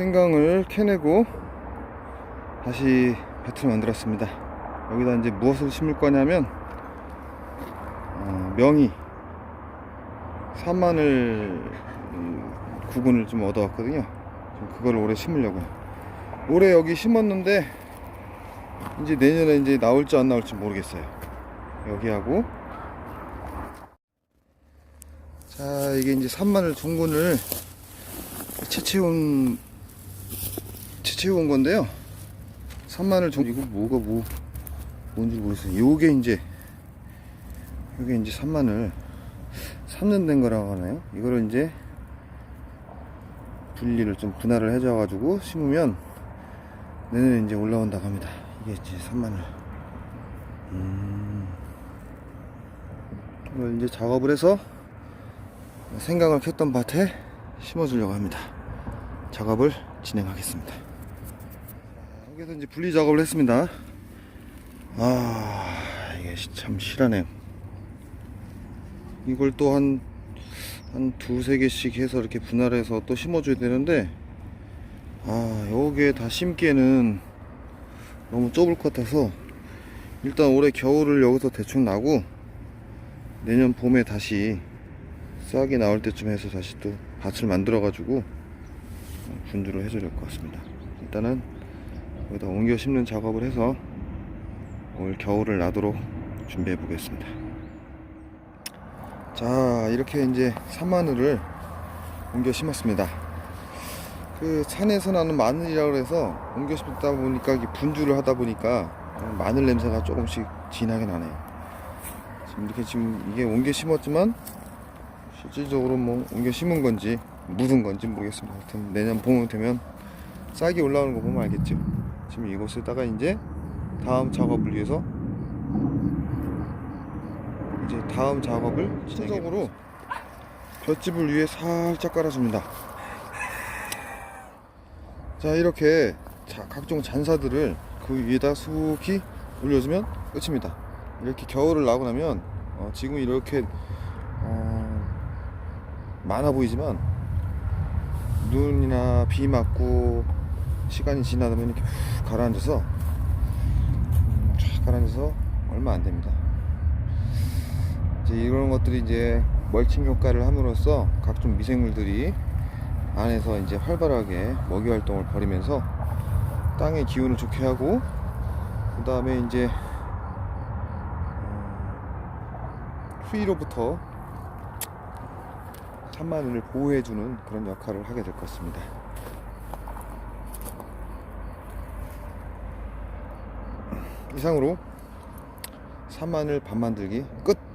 생강을 캐내고 다시 밭을 만들었습니다. 여기다 이제 무엇을 심을 거냐면 어, 명이 산마늘 음, 구근을 좀 얻어왔거든요. 좀 그걸 올해 심으려고요. 올해 여기 심었는데 이제 내년에 이제 나올지 안 나올지 모르겠어요. 여기하고 자 이게 이제 산마늘 종근을 채채온 채채온 건데요. 산마늘 종 이거 뭐가 뭐 뭔지 모르겠어요. 요게 이제 요게 이제 산마늘 삶는 된 거라고 하나요? 이거를 이제 분리를 좀 분할을 해줘 가지고 심으면 내년에 이제 올라온다고 합니다. 이게 이제 산마늘. 음. 이걸 이제 작업을 해서 생강을 캤던 밭에 심어주려고 합니다. 작업을 진행하겠습니다. 여기서 이제 분리 작업을 했습니다. 아, 이게 참 실하네요. 이걸 또 한, 한 두세 개씩 해서 이렇게 분할해서 또 심어줘야 되는데, 아, 여기에 다 심기에는 너무 좁을 것 같아서, 일단 올해 겨울을 여기서 대충 나고, 내년 봄에 다시 싹이 나올 때쯤 해서 다시 또 밭을 만들어 가지고 분주를 해줘야 될 것 같습니다 일단은 여기다 옮겨 심는 작업을 해서 올 겨울을 나도록 준비해 보겠습니다 자 이렇게 이제 산마늘을 옮겨 심었습니다 그 산에서 나는 마늘이라고 해서 옮겨 심다 보니까 분주를 하다 보니까 마늘 냄새가 조금씩 진하게 나네요 지금 이렇게 지금 이게 옮겨 심었지만 실질적으로 뭐 옮겨 심은 건지 묻은 건지 모르겠습니다. 하여튼 내년 봄이 되면 싹이 올라오는 거 보면 알겠죠. 지금 이곳에다가 이제 다음 작업을 위해서 이제 다음 작업을 신속으로 볏짚을 위에 살짝 깔아줍니다. 자 이렇게 자, 각종 잔사들을 그 위에다 수북히 올려주면 끝입니다. 이렇게 겨울을 나고 나면 어, 지금 이렇게 어, 많아 보이지만 눈이나 비 맞고 시간이 지나다 보면 이렇게 훅 가라앉아서 음, 쫙 가라앉아서 얼마 안 됩니다. 이제 이런 것들이 이제 멀칭 효과를 함으로써 각종 미생물들이 안에서 이제 활발하게 먹이 활동을 벌이면서 땅의 기운을 좋게 하고 그 다음에 이제 어, 후위로부터 산마늘을 보호해주는 그런 역할을 하게 될 것 같습니다. 이상으로 산마늘 밥 만들기 끝!